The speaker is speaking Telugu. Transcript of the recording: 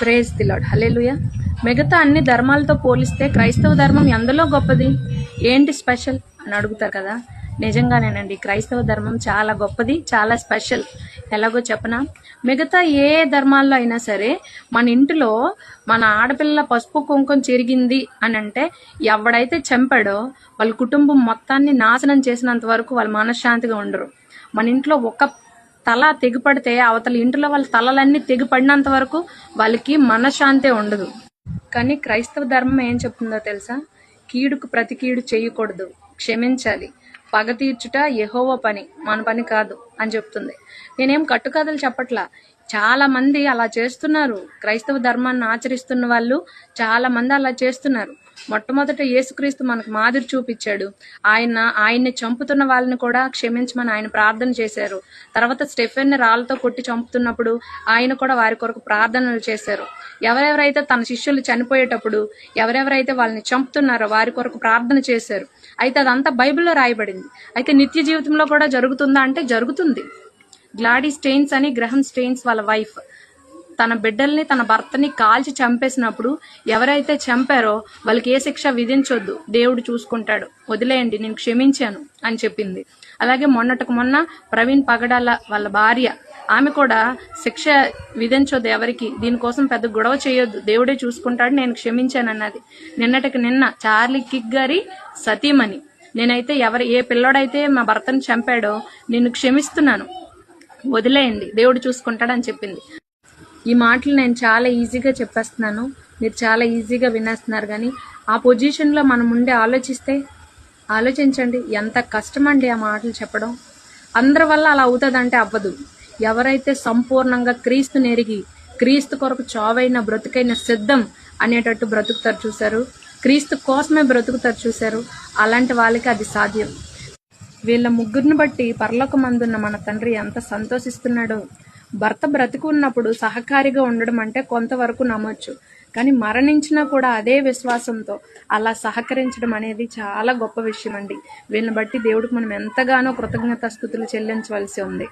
ప్రేజ్ ది హలేలుయ మిగతా అన్ని ధర్మాలతో పోలిస్తే క్రైస్తవ ధర్మం ఎందులో గొప్పది? ఏంటి స్పెషల్? అని అడుగుతారు కదా. నిజంగానేనండి క్రైస్తవ ధర్మం చాలా గొప్పది చాలా స్పెషల్. ఎలాగో చెప్పనా? మిగతా ఏ ధర్మాల్లో అయినా సరే మన ఇంటిలో మన ఆడపిల్ల పసుపు కుంకుమ చెరిగింది అని అంటే ఎవడైతే చంపాడో వాళ్ళ కుటుంబం మొత్తాన్ని నాశనం చేసినంత వరకు వాళ్ళు మనశ్శాంతిగా ఉండరు. మన ఇంట్లో ఒక తల తెగిపడితే అవతల ఇంట్లో వాళ్ళ తలలన్నీ తెగిపడినంత వరకు వాళ్ళకి మనశ్శాంతే ఉండదు. కానీ క్రైస్తవ ధర్మం ఏం చెప్తుందో తెలుసా? కీడుకు ప్రతి కీడు చేయకూడదు. క్షమించాలి. పగ తీర్చుట యెహోవ పని. మన పని కాదు. అని చెప్తుంది. నేనేం కట్టుకథలు చెప్పట్లా? చాలా మంది అలా చేస్తున్నారు. క్రైస్తవ ధర్మాన్ని ఆచరిస్తున్న వాళ్ళు చాలా మంది అలా చేస్తున్నారు. మొట్టమొదట యేసుక్రీస్తు మనకు మాదిరి చూపించాడు. ఆయన ఆయన్ని చంపుతున్న వాళ్ళని కూడా క్షమించమని ఆయన ప్రార్థన చేశారు. తర్వాత స్టెఫెన్ రాళ్ళతో కొట్టి చంపుతున్నప్పుడు ఆయన కూడా వారి కొరకు ప్రార్థనలు చేశారు. ఎవరెవరైతే తన శిష్యులు చనిపోయేటప్పుడు ఎవరెవరైతే వాళ్ళని చంపుతున్నారో వారి కొరకు ప్రార్థన చేశారు. అయితే అదంతా బైబిల్లో రాయబడింది. అయితే నిత్య జీవితంలో కూడా జరుగుతుందా అంటే జరుగుతుంది గ్లాడీ స్టెయిన్స్ అని గ్రహం స్టెయిన్స్ వాళ్ళ వైఫ్. తన బిడ్డల్ని తన భర్తని కాల్చి చంపేసినప్పుడు ఎవరైతే చంపారో వాళ్ళకి ఏ శిక్ష విధించొద్దు. దేవుడు చూసుకుంటాడు. వదిలేయండి నేను క్షమించాను అని చెప్పింది. అలాగే మొన్నటికి మొన్న ప్రవీణ్ పగడాల వాళ్ళ భార్య ఆమె కూడా శిక్ష విధించొద్దు ఎవరికి. దీనికోసం పెద్ద గొడవ చేయొద్దు. దేవుడే చూసుకుంటాడు నేను క్షమించాను అన్నది నిన్నటికి నిన్న చార్లీ కిక్ గారి సతీమణి. నేనైతే ఎవరు ఏ పిల్లోడైతే మా భర్తను చంపాడో నిన్ను క్షమిస్తున్నాను. వదిలేయండి. దేవుడు చూసుకుంటాడని చెప్పింది. ఈ మాటలు నేను చాలా ఈజీగా చెప్పేస్తున్నాను. మీరు చాలా ఈజీగా వినేస్తున్నారు కానీ ఆ పొజిషన్లో మనం ఉండి ఆలోచిస్తే ఆలోచించండి. ఎంత కష్టం అండి ఆ మాటలు చెప్పడం. అందరి వల్ల అలా అవుతుందంటే అవ్వదు. ఎవరైతే సంపూర్ణంగా క్రీస్తుని ఎరిగి క్రీస్తు కొరకు చావైన బ్రతుకైన సిద్ధం అనేటట్టు బ్రతుకుతారు చూశారు. క్రీస్తు కోసమే బ్రతుకుతారు చూశారు. అలాంటి వాళ్ళకి అది సాధ్యం. వీళ్ళ ముగ్గురిని బట్టి పరలోకమందున్న మన తండ్రి ఎంత సంతోషిస్తున్నాడో. భర్త బ్రతికి ఉన్నప్పుడు సహకారిగా ఉండడం అంటే కొంతవరకు నమ్మొచ్చు. కానీ మరణించినా కూడా అదే విశ్వాసంతో అలా సహకరించడం అనేది చాలా గొప్ప విషయం అండి వీళ్ళని బట్టి దేవుడికి మనం ఎంతగానో కృతజ్ఞతాస్థుతులు చెల్లించవలసి ఉంది.